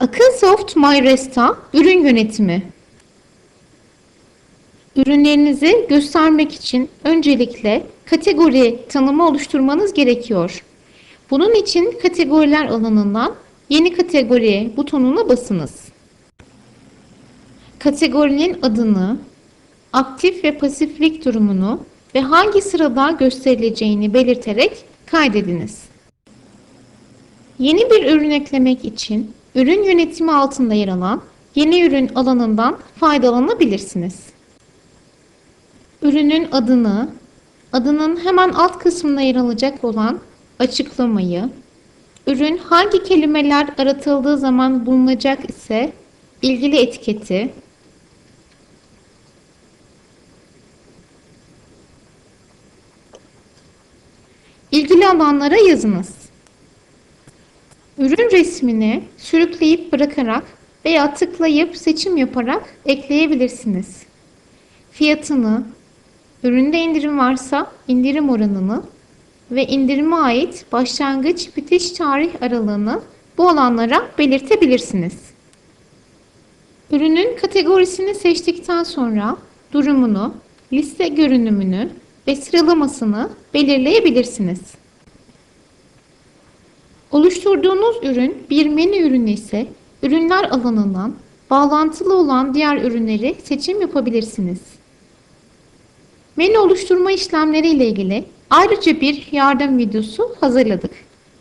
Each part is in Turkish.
Akılsoft MyResta ürün yönetimi. Ürünlerinizi göstermek için öncelikle kategori tanımı oluşturmanız gerekiyor. Bunun için kategoriler alanından yeni kategori butonuna basınız. Kategorinin adını, aktif ve pasiflik durumunu ve hangi sırada gösterileceğini belirterek kaydediniz. Yeni bir ürün eklemek için ürün yönetimi altında yer alan yeni ürün alanından faydalanabilirsiniz. Ürünün adını, adının hemen alt kısmında yer alacak olan açıklamayı, ürün hangi kelimeler aratıldığı zaman bulunacak ise ilgili etiketi, ilgili alanlara yazınız. Ürün resmini sürükleyip bırakarak veya tıklayıp seçim yaparak ekleyebilirsiniz. Fiyatını, üründe indirim varsa indirim oranını ve indirime ait başlangıç bitiş tarih aralığını bu alanlara belirtebilirsiniz. Ürünün kategorisini seçtikten sonra durumunu, liste görünümünü ve sıralamasını belirleyebilirsiniz. Oluşturduğunuz ürün bir menü ürünü ise ürünler alanından bağlantılı olan diğer ürünleri seçim yapabilirsiniz. Menü oluşturma işlemleri ile ilgili ayrıca bir yardım videosu hazırladık.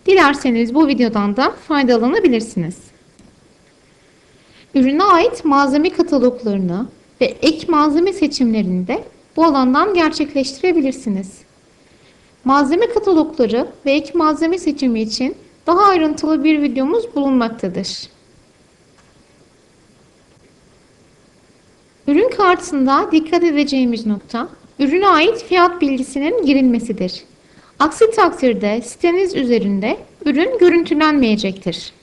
Dilerseniz bu videodan da faydalanabilirsiniz. Ürüne ait malzeme kataloglarını ve ek malzeme seçimlerini de bu alandan gerçekleştirebilirsiniz. Malzeme katalogları ve ek malzeme seçimi için daha ayrıntılı bir videomuz bulunmaktadır. Ürün kartında dikkat edeceğimiz nokta, ürüne ait fiyat bilgisinin girilmesidir. Aksi takdirde siteniz üzerinde ürün görüntülenmeyecektir.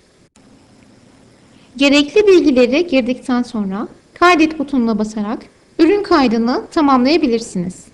Gerekli bilgileri girdikten sonra kaydet butonuna basarak ürün kaydını tamamlayabilirsiniz.